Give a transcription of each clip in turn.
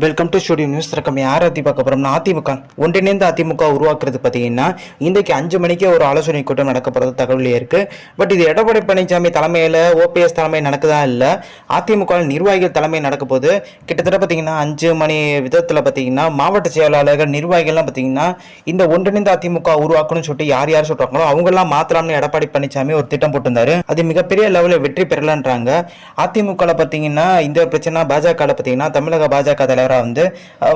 Welcome to studio news ரகம் யார் அத்தி பார்க்க போகிறோம்னா அதிமுக. ஒன்றிணைந்த அதிமுக உருவாக்குறது பார்த்தீங்கன்னா இன்றைக்கு அஞ்சு மணிக்கே ஒரு ஆலோசனை கூட்டம் நடக்க போகிறது தகவலே இருக்குது பட் இது எடப்பாடி பழனிசாமி தலைமையில் ஓபிஎஸ் தலைமை நடக்குதா இல்லை அதிமுக நிர்வாகிகள் தலைமை நடக்க போது கிட்டத்தட்ட பார்த்தீங்கன்னா அஞ்சு மணி விதத்தில் பார்த்தீங்கன்னா மாவட்ட செயலாளர்கள் நிர்வாகிகள்லாம் பார்த்தீங்கன்னா இந்த ஒன்றிணைந்த அதிமுக உருவாக்கணும்னு சொல்லிட்டு யார் யார் சொல்கிறாங்களோ அவங்கெல்லாம் மாத்தலாம்னு எடப்பாடி பழனிசாமி ஒரு திட்டம் போட்டிருந்தாரு. அது மிகப்பெரிய லெவலில் வெற்றி பெறலான்றாங்க. அதிமுகவில் பார்த்தீங்கன்னா இந்த பிரச்சனை பாஜகவில் பார்த்தீங்கன்னா தமிழக பாஜக தலைவர் தலைவராக வந்து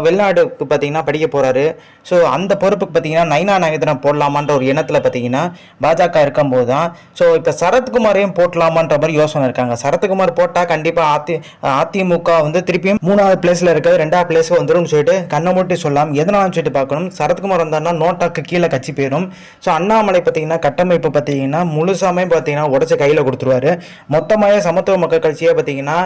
வெளிநாடுக்கு பார்த்தீங்கன்னா படிக்க போகிறாரு ஸோ அந்த பொறுப்புக்கு பார்த்தீங்கன்னா நைனா நாகேந்திரன் போடலாமான்ற ஒரு எண்ணத்தில் பார்த்தீங்கன்னா பாஜக இருக்கும்போது தான் ஸோ இப்போ சரத்குமாரையும் போட்டலாமான்ற மாதிரி யோசனை இருக்காங்க. சரத்குமார் போட்டால் கண்டிப்பாக அதி அதிமுக வந்து திருப்பியும் மூணாவது பிளேஸில் இருக்கிறது ரெண்டாவது பிளேஸுக்கு வந்துடும் சொல்லிட்டு கண்ணை மூட்டி சொல்லலாம் எதனாலும் சொல்லிட்டு பார்க்கணும். சரத்குமார் வந்தார்னா நோட்டாக்கு கீழே கட்சி போயிடும். ஸோ அண்ணாமலை பார்த்தீங்கன்னா கட்டமைப்பு பார்த்தீங்கன்னா முழுசாமே பார்த்தீங்கன்னா உடச்சி கையில் கொடுத்துருவாரு. மொத்தமாகவே சமத்துவ மக்கள் கட்சியே பார்த்தீங்கன்னா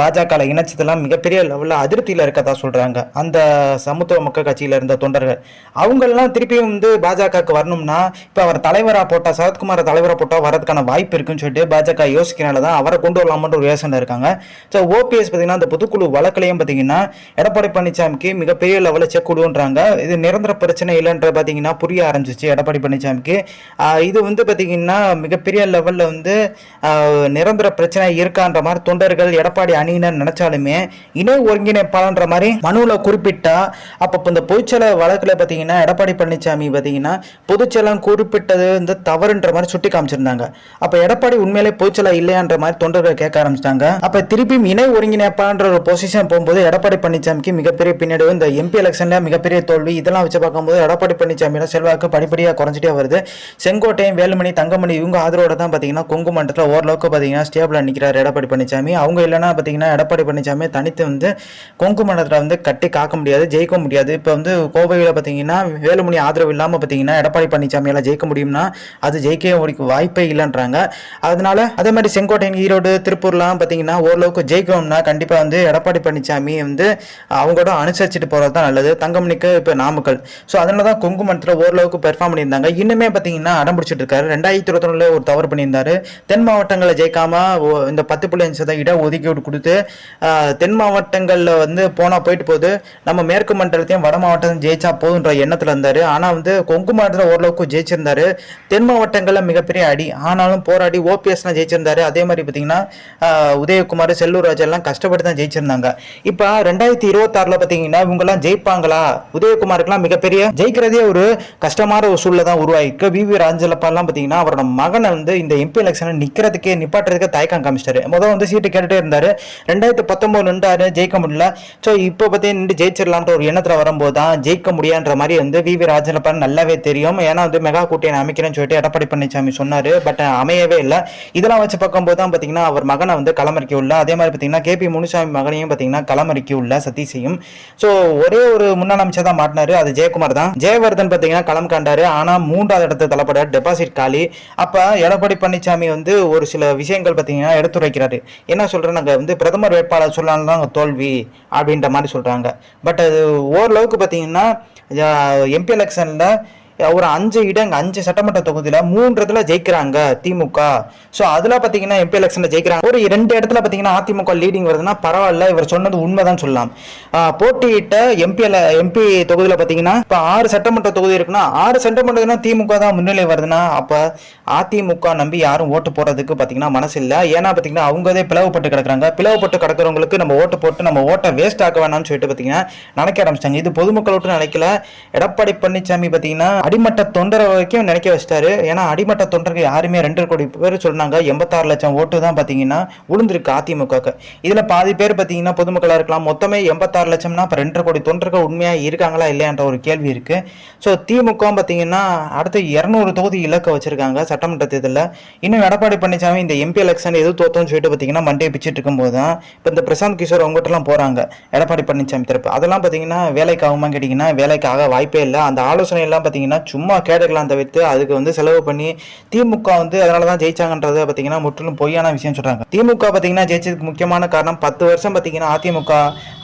பாஜக இணைச்சதெல்லாம் மிகப்பெரிய லெவலில் அதிருப்தியில் இருக்கதா சொல்கிறாங்க அந்த சமத்துவ மக்கள் கட்சியில் இருந்த தொண்டர்கள் அவங்கெல்லாம் திருப்பியும் வந்து பாஜகவுக்கு வரணும்னா இப்போ அவர் தலைவராக போட்டால் சரத்குமாரை தலைவராக போட்டால் வரதுக்கான வாய்ப்பு இருக்குன்னு சொல்லிட்டு பாஜக யோசிக்கிறனால தான் அவரை கொண்டு வரலாமன்ற ஒரு யோசனை இருக்காங்க. ஸோ ஓபிஎஸ் பார்த்தீங்கன்னா அந்த பொதுக்குழு வழக்கிலையும் பார்த்தீங்கன்னா எடப்பாடி பழனிசாமிக்கு மிகப்பெரிய லெவலில் செக் கொடுன்றாங்க. இது நிரந்தர பிரச்சனை இல்லைன்ற பார்த்தீங்கன்னா புரிய ஆரம்பிச்சிச்சு எடப்பாடி பழனிசாமிக்கு இது வந்து பார்த்தீங்கன்னா மிகப்பெரிய லெவலில் வந்து நிரந்தர பிரச்சனை இருக்கான்ற மாதிரி தொண்டர்கள் எடப்பாடி அணியினர் நினைச்சாலுமே இணை ஒருங்கிணைப்பாளன்ற மாதிரி மனுவில் குறிப்பிட்டா அப்போ இந்த பொதுச்செயலர் வழக்கில் பார்த்தீங்கன்னா எடப்பாடி பழனிசாமி பார்த்தீங்கன்னா பொதுச்செலம் குறிப்பிட்டது வந்து தவறுன்ற மாதிரி சுட்டி காமிச்சிருந்தாங்க. அப்போ எடப்பாடி உண்மையிலே பொதுச்செயலர் இல்லையான்ற மாதிரி தொண்டர்கள் கேட்க ஆரம்பிச்சிட்டாங்க. அப்போ திருப்பியும் இணை ஒருங்கிணைப்பான்ற ஒரு பொசிஷன் போகும்போது எடப்பாடி பழனிசாமிக்கு மிகப்பெரிய பின்னடைவு இந்த எம்பி எலெக்ஷனில் மிகப்பெரிய தோல்வி இதெல்லாம் வச்சு பார்க்கும்போது எடப்பாடி பழனிசாமியோட செல்வாக்கு படிப்படியாக குறைஞ்சிட்டே வருது. செங்கோட்டையும் வேலுமணி தங்கமணி இவங்க ஆதரவோட தான் பார்த்தீங்கன்னா கொங்கு மண்டலத்தில் ஓரளவுக்கு பார்த்தீங்கன்னா ஸ்டேபிளாக நிற்கிறார் எடப்பாடி பழனிசாமி அவங்க இல்லைன்னா பார்த்தீங்கன்னா எடப்பாடி பழனிசாமி தனித்து வந்து கொங்கு சட்டமன்றத்தில் வந்து கட்டி காக்க முடியாது ஜெயிக்க முடியாது. இப்போ வந்து கோவையில் பார்த்தீங்கன்னா வேலுமணி ஆதரவு இல்லாமல் பார்த்தீங்கன்னா எடப்பாடி பழனிசாமியால் ஜெயிக்க முடியும்னா அது ஜெயிக்கவே ஒரு வாய்ப்பே இல்லைன்றாங்க. அதனால அதே மாதிரி செங்கோட்டையன் ஈரோடு திருப்பூர்லாம் பார்த்தீங்கன்னா ஓரளவுக்கு ஜெயிக்கணும்னா கண்டிப்பாக வந்து எடப்பாடி பழனிசாமி வந்து அவங்களோட அனுசரிச்சுட்டு போகிறது தான் நல்லது. தங்கமணிக்கு இப்போ நாமக்கல். ஸோ அதனால தான் கொங்கு மண்டலத்தில் ஓரளவுக்கு பெர்ஃபார்ம் பண்ணியிருந்தாங்க. இன்னுமே பார்த்தீங்கன்னா அடம் பிடிச்சிட்டு இருக்காரு. ரெண்டாயிரத்தி இருபத்தொன்னுல ஒரு தவறு பண்ணியிருந்தாரு. தென் மாவட்டங்களில் ஜெயிக்காம ஓ- இந்த பத்து புள்ளி அஞ்சு சதவீத இட ஒதுக்கீடு கொடுத்து தென் மாவட்டங்களில் வந்து போனால் போயிட்டு போகுது. நம்ம மேற்கு மண்டலத்தையும் வட மாவட்டத்தையும் ஜெயிச்சா போதுன்ற எண்ணத்தில் இருந்தார். ஆனால் வந்து கொங்கு மாவட்டத்தில் ஓரளவுக்கு ஜெயிச்சிருந்தாரு. தென் மாவட்டங்களில் மிகப்பெரிய அடி. ஆனாலும் போராடி ஓபிஎஸ்லாம் ஜெயிச்சிருந்தாரு. அதே மாதிரி பார்த்தீங்கன்னா உதயகுமார் செல்லூர் ராஜெல்லாம் கஷ்டப்பட்டு தான் ஜெயிச்சிருந்தாங்க. இப்போ ரெண்டாயிரத்தி இருபத்தாறில் பார்த்தீங்கன்னா இவங்கெல்லாம் ஜெயிப்பாங்களா? உதயகுமாருக்குலாம் மிகப்பெரிய ஜெயிக்கிறதே ஒரு கஷ்டமான ஒரு சூழலை தான் உருவாயிருக்கு. வி. வி. ராஜலப்பாலாம் பார்த்தீங்கன்னா அவரோட மகனை வந்து இந்த எம்பி எலெக்ஷனில் நிற்கிறதுக்கே நிப்பாட்டுறதுக்கு தயக்கம் காமிச்சிட்டாரு. முதல் வந்து சீட்டு கேட்டுட்டே இருந்தார். ரெண்டாயிரத்தி பத்தொம்போது நின்றாரு. ஜெயிக்க முடியல. ஸோ இப்போ பார்த்தீங்கன்னா நின்று ஜெயிச்சிடலான்ற ஒரு எண்ணத்தில் வரும்போது தான் ஜெயிக்க முடியான்ற மாதிரி வந்து வி வி ராஜனப்பன் நல்லாவே தெரியும். ஏன்னா வந்து மெகா கூட்டியை அமைக்கிறேன்னு சொல்லிட்டு எடப்பாடி பழனிசாமி சொன்னார். பட் அமையவே இல்லை. இதெல்லாம் வச்சு பார்க்கும்போது தான் பார்த்தீங்கன்னா அவர் மகனை வந்து களமிறக்கி உள்ள அதே மாதிரி பார்த்தீங்கன்னா கேபி முனுசாமி மகனையும் பார்த்தீங்கன்னா களமிறக்கி உள்ள சதீஷையும். ஸோ ஒரே ஒரு முன்னாள் அமைச்சர் தான் மாட்டினார். அது ஜெயக்குமார் தான் ஜெயவர்தன் பார்த்தீங்கன்னா களம் காண்டாரு ஆனால் மூன்றாவது இடத்து தள்ளப்பட டெபாசிட் காலி. அப்போ எடப்பாடி பழனிசாமி வந்து ஒரு சில விஷயங்கள் பார்த்தீங்கன்னா எடுத்துரைக்கிறாரு. என்ன சொல்கிறேன் நாங்கள் வந்து பிரதமர் வேட்பாளர் சொல்லலாம் தான் தோல்வி. அப்படின்ற மாதிரி சொல்கிறாங்க பட் அது ஓரளவுக்கு பார்த்தீங்கன்னா எம்பி எலெக்ஷனில் ஒரு அஞ்சு இடங்க அஞ்சு சட்டமன்ற தொகுதியில் மூன்றதுல ஜெயிக்கிறாங்க திமுக. ஸோ அதில் பார்த்தீங்கன்னா எம்பி எலெக்ஷனில் ஜெயிக்கிறாங்க. ஒரு ரெண்டு இடத்துல பார்த்தீங்கன்னா அதிமுக லீடிங் வருதுன்னா பரவாயில்ல இவர் சொன்னது உண்மைதான் சொல்லலாம். போட்டியிட்ட எம்பி எம்பி தொகுதியில் பார்த்தீங்கன்னா இப்போ ஆறு சட்டமன்ற தொகுதி இருக்குன்னா ஆறு சட்டமன்றத்துனா திமுக தான் முன்னிலை வருதுன்னா அப்போ அதிமுக நம்பி யாரும் ஓட்டு போடுறதுக்கு பார்த்தீங்கன்னா மனசு இல்லை. ஏன்னா பார்த்தீங்கன்னா அவங்கதே பிளவுபட்டு கிடக்குறாங்க. பிளவுபட்டு கிடக்கிறவங்களுக்கு நம்ம ஓட்டு போட்டு நம்ம ஓட்டை வேஸ்ட் ஆக்க வேணாம்னு சொல்லிட்டு பார்த்தீங்கன்னா நினைக்க ஆரம்பிச்சிட்டாங்க. இது பொதுமக்கள் ஓட்டு நினைக்கல. எடப்பாடி பழனிசாமி பார்த்தீங்கன்னா அடிமட்ட தொண்டரை வரைக்கும் நினைக்க வச்சிட்டாரு. ஏன்னா அடிமட்ட தொண்டர்கள் யாருமே ரெண்டு கோடி பேர் சொன்னாங்க. எண்பத்தாறு லட்சம் ஓட்டு தான் பார்த்தீங்கன்னா விழுந்திருக்கு அதிமுக இதில் பாதி பேர் பார்த்தீங்கன்னா பொதுமக்களாக இருக்கலாம். மொத்தமே எண்பத்தாறு லட்சம்னா இப்போ ரெண்டரை கோடி தொண்டர்கள் உண்மையாக இருக்காங்களா இல்லையான்ற ஒரு கேள்வி இருக்குது ஸோ திமுக பார்த்தீங்கன்னா அடுத்து இரநூறு தொகுதி இலக்க வச்சிருக்காங்க சட்டமன்ற தேர்தலில். இன்னும் எடப்பாடி பழனிசாமி இந்த எம்பி எலெக்ஷன் எது தோத்தோம்னு சொல்லிட்டு பார்த்தீங்கன்னா மண்டே பிச்சுட்டு இருக்கும்போது தான் இப்போ இந்த பிரசாந்த் கிஷோர் அவங்ககிட்டலாம் போகிறாங்க எடப்பாடி பழனிசாமி தரப்பு. அதெல்லாம் பார்த்தீங்கன்னா வேலைக்கு ஆகுமா கேட்டிங்கன்னா வேலைக்கு ஆக வாய்ப்பே இல்லை. அந்த ஆலோசனை எல்லாம் பார்த்தீங்கன்னா பார்த்தீங்கன்னா சும்மா கேட்டுக்கலாம் தவிர்த்து அதுக்கு வந்து செலவு பண்ணி திமுக வந்து அதனால தான் ஜெயிச்சாங்கன்றது பார்த்தீங்கன்னா முற்றிலும் பொய்யான விஷயம் சொல்கிறாங்க திமுக பார்த்தீங்கன்னா ஜெயிச்சதுக்கு முக்கியமான காரணம் பத்து வருஷம் பார்த்தீங்கன்னா அதிமுக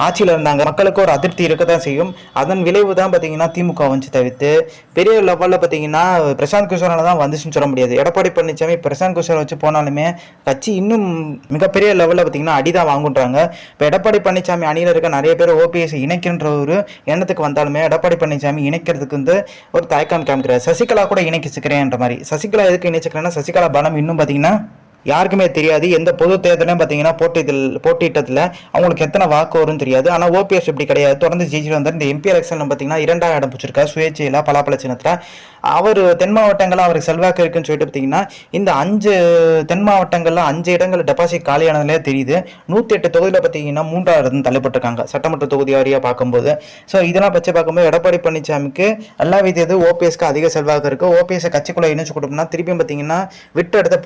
ஆட்சியில் இருந்தாங்க. மக்களுக்கு ஒரு அதிருப்தி இருக்க தான் செய்யும். அதன் விளைவு தான் பார்த்தீங்கன்னா திமுக வந்து தவிர்த்து பெரிய லெவலில் பார்த்தீங்கன்னா பிரசாந்த் கிஷோரால தான் வந்துச்சுன்னு சொல்ல முடியாது. எடப்பாடி பழனிசாமி பிரசாந்த் கிஷோர் வச்சு போனாலுமே கட்சி இன்னும் மிகப்பெரிய லெவலில் பார்த்தீங்கன்னா அடிதான் வாங்குன்றாங்க. இப்போ எடப்பாடி பழனிசாமி அணியில் இருக்க நிறைய பேர் ஓபிஎஸ் இணைக்கின்ற ஒரு எண்ணத்துக்கு வந்தாலுமே எடப்பாடி பழனிசாமி இணைக்கிறதுக்கு வந்து ஒரு தயக்கம் காமிக்கிறார் சசிகலா கூட இணைக்கிச்சுக்கிறேன்ற மாதிரி. சசிகலா எதுக்கு இணைச்சிக்கிறேன்னா சசிகலா பலம் இன்னும் பார்த்தீங்கன்னா யாருக்குமே தெரியாது. எந்த பொது தேர்தலையும் பார்த்தீங்கன்னா போட்டியில் போட்டியிட்டதில் அவங்களுக்கு எத்தனை வாக்கு வரும்னு தெரியாது. ஆனால் ஓபிஎஸ் இப்படி கிடையாது. தொடர்ந்து ஜெயிச்சுட்டு வந்தார். இந்த எம்பி எலெக்ஷனில் பார்த்தீங்கன்னா இரண்டாம் இடம் பிடிச்சிருக்கா சுயேட்சையில் பலாப்பழ சின்னத்தில். அவர் தென் மாவட்டங்களில் அவருக்கு செல்வாக்கு இருக்குன்னு சொல்லிட்டு பார்த்தீங்கன்னா இந்த அஞ்சு தென் மாவட்டங்களில் அஞ்சு இடங்கள் டெபாசிட் காலியானதுலே தெரியுது. நூற்றி எட்டு தொகுதியில் பார்த்தீங்கன்னா மூன்றாவது இடம் தள்ளப்பட்டிருக்காங்க. சட்டமன்ற தொகுதி வாரியாக பார்க்கும்போது. ஸோ இதெல்லாம் பற்றி பார்க்கும்போது எடப்பாடி பழனிசாமிக்கு எல்லா விதத்து ஓபிஎஸ்க்கு அதிக செல்வாக்கு இருக்குது ஓபிஎஸ் கட்சிக்குள்ளே இணைச்சு கொடுப்போம்னா திருப்பியும் பார்த்தீங்கன்னா விட்டு இடத்த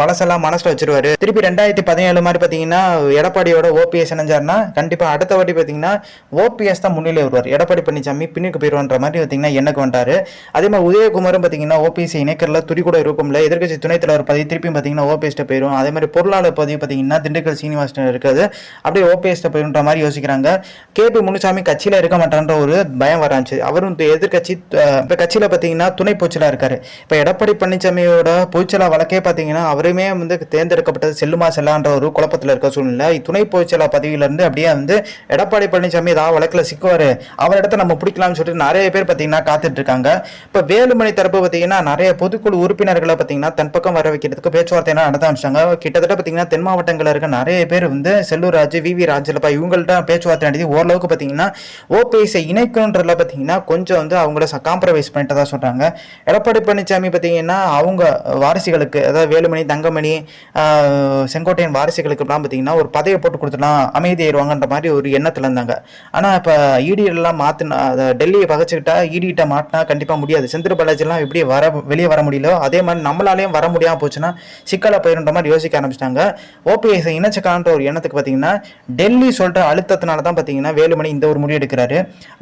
பல மனசெல்லாம் மனசில் வச்சிருவாரு. திருப்பி ரெண்டாயிரத்தி பதினேழு மாதிரி பார்த்தீங்கன்னா எடப்பாடியோட ஓபிஎஸ் இணைஞ்சாருன்னா கண்டிப்பாக அடுத்த வாட்டி பார்த்தீங்கன்னா ஓபிஎஸ் தான் முன்னிலை வருவார். எடப்பாடி பழனிசாமி பின்னுக்கு போயிடுவான்ற மாதிரி பாத்தீங்கன்னா எனக்கு வந்துட்டாரு அதே மாதிரி உதயகுமாரும் பார்த்தீங்கன்னா ஓபிஎஸ் இணைக்கிறதுல துடிக்கூட இருக்கும்ல. எதிர்க்கட்சி துணைத் தலைவர் பதவி திருப்பியும் பாத்தீங்கன்னா ஓபிஎஸ்ட்ட போயிடும் அதே மாதிரி பொருளாளர் பதவி பாத்தீங்கன்னா திண்டுக்கல் சீனிவாசன் இருக்காது அப்படியே ஓபிஎஸ்ட்ட போயிருன்ற மாதிரி யோசிக்கிறாங்க. கேபி முனுசாமி கட்சியில் இருக்க மாட்டான்ற ஒரு பயம் வராச்சு அவரும் இந்த எதிர்க்கட்சி இப்போ கட்சியில் பார்த்தீங்கன்னா துணை பொச்சலாக இருக்காரு. இப்போ எடப்பாடி பழனிசாமியோட பொய்ச்சலா வழக்கே பார்த்தீங்கன்னா அவருமே வந்து தேர்ந்தெடுக்கப்பட்டது செல்லுமா செல்லான்ற ஒரு குழப்பத்தில் இருக்க சூழ்நிலை. துணை பொய்ச்சலா பதவியிலிருந்து அப்படியே வந்து எடப்பாடி பழனிசாமி ஏதாவது வழக்கில் சிக்குவார் அவர் இடத்த நம்ம பிடிக்கலாம்னு சொல்லிட்டு நிறைய பேர் பார்த்தீங்கன்னா காத்துட்டு இருக்காங்க. இப்போ வேலுமணி தரப்பு பார்த்தீங்கன்னா நிறைய பொதுக்குழு உறுப்பினர்களை பார்த்தீங்கன்னா தன் பக்கம் வர வைக்கிறதுக்கு பேச்சுவார்த்தை நடத்த ஆரம்பிச்சாங்க கிட்டத்தட்ட பார்த்தீங்கன்னா தென் மாவட்டங்களில் இருக்க நிறைய பேர் வந்து செல்லூர் ராஜ் வி வி ராஜலப்பா இவங்கள்ட்ட பேச்சுவார்த்தை நடத்தி ஓரளவுக்கு பார்த்தீங்கன்னா ஓபிஎஸ்ஐ இணைக்கணுன்றதுல பார்த்தீங்கன்னா கொஞ்சம் வந்து அவங்கள காம்ப்ரமைஸ் பண்ணிட்டு தான் சொல்கிறாங்க எடப்பாடி பழனிசாமி பார்த்தீங்கன்னா அவங்க வாரிசுகளுக்கு அதாவது வேலுமணி தங்கமணி ஆஹ், செங்கோட்டையன் வாரிசுகளுக்குலாம் பார்த்தீங்கன்னா ஒரு பதவியை போட்டு கொடுத்துலாம் அமைதியாயிருவாங்கன்ற மாதிரி ஒரு எண்ணத்தில் இருந்தாங்க. ஆனால் இப்போ இடியெல்லாம் மாற்றினா டெல்லியை பகச்சுக்கிட்டா இடிகிட்ட மாட்டினா கண்டிப்பாக முடியாது. செந்தில் பாலாஜிலாம் எப்படி வர வெளியே வர முடியல அதே மாதிரி நம்மளாலேயும் வர முடியாமல் போச்சுன்னா சிக்கலை போயிருன்ற மாதிரி யோசிக்க ஆரம்பிச்சிட்டாங்க. ஓபிஎஸ் இணைச்சக்கான்ற ஒரு எண்ணத்துக்கு பார்த்தீங்கன்னா டெல்லி சொல்கிற அழுத்தத்தினால தான் பார்த்தீங்கன்னா வேலுமணி இந்த ஒரு முடிவு எடுக்கிறாரு.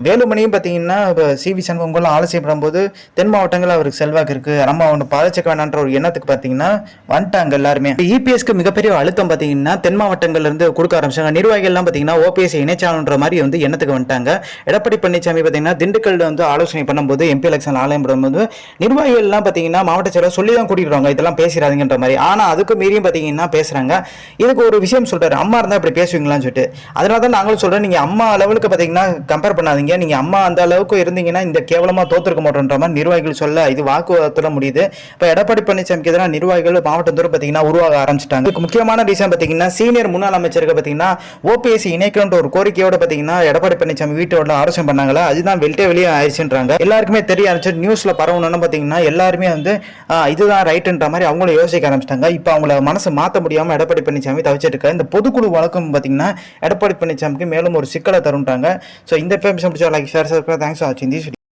வேலுமணியும் பார்த்தீங்கன்னா இப்போ சி வி சண்முகங்களும் ஆலோசனை பண்ணும்போது தென் மாவட்டங்களில் அவருக்கு செல்வாக்கு இருக்குது நம்ம அவனை பாதிச்சிக்க வேணான்ற ஒரு எண்ணத்துக்கு பார்த்தீங்கன்னா வந்துட்டாங்க. எல்லாருமே. இபிஎஸ்க்கு மிகப்பெரிய அழுத்தம் பார்த்தீங்கன்னா தென் மாவட்டங்கள்ல இருந்து கொடுக்க ஆரம்பிச்சாங்க. நிர்வாகிகள்லாம் பாத்தீங்கன்னா ஓபிஎஸ் இணைச்சாலுன்ற மாதிரி வந்து எண்ணத்துக்கு வந்துட்டாங்க. எடப்பாடி பழனிசாமி பார்த்தீங்கன்னா திண்டுக்கல் வந்து ஆலோசனை பண்ணும்போது எம்பி எலெக்ஷன் ஆலயம் பண்ணும்போது நிர்வாகிகள்லாம் பார்த்தீங்கன்னா மாவட்ட செயலர் சொல்லி தான் கூட்டிடுறாங்க இதெல்லாம் பேசிடாதீங்கன்ற மாதிரி. ஆனால் அதுக்கு மீறியும் பார்த்தீங்கன்னா பேசுறாங்க. இதுக்கு ஒரு விஷயம் சொல்றாரு. அம்மா இருந்தால் இப்படி பேசுவீங்களான்னு சொல்லிட்டு. அதனால தான் நாங்களும் சொல்றேன் நீங்க அம்மா லெவலுக்கு பார்த்தீங்கன்னா கம்பேர் பண்ணாதீங்க. நீங்க அம்மா அந்த அளவுக்கு இருந்தீங்கன்னா இந்த கேவலமா தோத்துருக்க மாட்டோன்ற மாதிரி நிர்வாகிகள் சொல்ல இது வாக்குவாதத்துல முடியுது. இப்போ எடப்பாடி பழனிசாமிக்கு எதிராக நிர்வாகிகள் மாவட்டம் பார்த்தீங்கன்னா உருவாக ஆரம்பிச்சிட்டாங்க. இதுக்கு முக்கியமான ரீசன் பார்த்தீங்கன்னா சீனியர் முன்னாள் அமைச்சருக்கு பார்த்தீங்கன்னா ஓபிஎஸ்சி இணைக்கணுன்ற ஒரு கோரிக்கையோட பார்த்தீங்கன்னா எடப்பாடி பழனிசாமி வீட்டோட ஆலோசனை பண்ணாங்களா? அதுதான் வெளியே வெளியே ஆயிடுச்சுன்றாங்க. எல்லாருக்குமே தெரிய ஆரம்பிச்சு நியூஸில் பரவணும்னு பார்த்தீங்கன்னா எல்லாருமே வந்து இதுதான் ரைட்டுன்ற மாதிரி அவங்களும் யோசிக்க ஆரம்பிச்சிட்டாங்க. இப்போ அவங்கள மனசு மாற்ற முடியாமல் எடப்பாடி பழனிசாமி தவிச்சிட்டு இந்த பொதுக்குழு வழக்கம் பார்த்தீங்கன்னா எடப்பாடி பழனிசாமிக்கு மேலும் ஒரு சிக்கலை தருன்றாங்க. ஸோ இந்த இன்ஃபர்மேஷன் பிடிச்சா லைக் ஷேர் தேங்க்ஸ் ஆச்சு வாட்சிங்